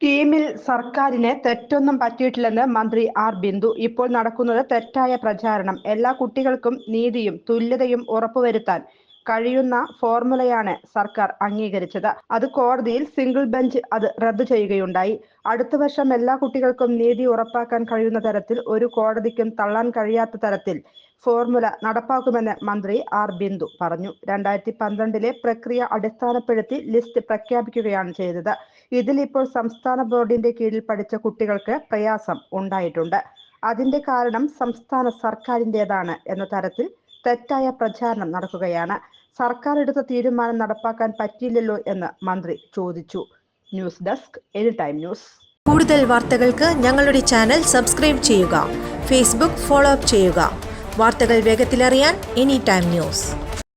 സ്കീമിൽ സർക്കാരിന് തെറ്റൊന്നും പറ്റിയിട്ടില്ലെന്ന് മന്ത്രി ആർ ബിന്ദു. ഇപ്പോൾ നടക്കുന്നത് തെറ്റായ പ്രചാരണം. എല്ലാ കുട്ടികൾക്കും നീതിയും തുല്യതയും ഉറപ്പുവരുത്താൻ കഴിയുന്ന ഫോർമുലയാണ് സർക്കാർ അംഗീകരിച്ചത്. അത് കോടതിയിൽ സിംഗിൾ ബെഞ്ച് അത് റദ്ദു ചെയ്യുകയുണ്ടായി. അടുത്ത വർഷം എല്ലാ കുട്ടികൾക്കും നീതി ഉറപ്പാക്കാൻ കഴിയുന്ന തരത്തിൽ ഒരു കോടതിക്കും തള്ളാൻ കഴിയാത്ത തരത്തിൽ ഫോർമുല നടപ്പാക്കുമെന്ന് മന്ത്രി ആർ ബിന്ദു പറഞ്ഞു. രണ്ടായിരത്തി പന്ത്രണ്ടിലെ പ്രക്രിയ അടിസ്ഥാനപ്പെടുത്തി ലിസ്റ്റ് പ്രഖ്യാപിക്കുകയാണ് ചെയ്തത്. ഇതിൽ ഇപ്പോൾ സംസ്ഥാന ബോർഡിന്റെ കീഴിൽ പഠിച്ച കുട്ടികൾക്ക് പ്രയാസം ഉണ്ടായിട്ടുണ്ട്. അതിന്റെ കാരണം സംസ്ഥാന സർക്കാരിന്റെതാണ് എന്ന തരത്തിൽ തെറ്റായ പ്രചാരണം നടക്കുകയാണ്. സർക്കാർ എടുത്ത തീരുമാനം നടപ്പാക്കാൻ പറ്റിയില്ലല്ലോ എന്ന് മന്ത്രി ചോദിച്ചു. News desk any time news. കൂടുതൽ വാർത്തകൾക്ക് ഞങ്ങളുടെ ചാനൽ സബ്സ്ക്രൈബ് ചെയ്യുക. ഫേസ്ബുക്ക് ഫോളോ അപ്പ് ചെയ്യുക. വാർത്തകൾ വേഗത്തിലറിയാൻ എനി ടൈം ന്യൂസ്.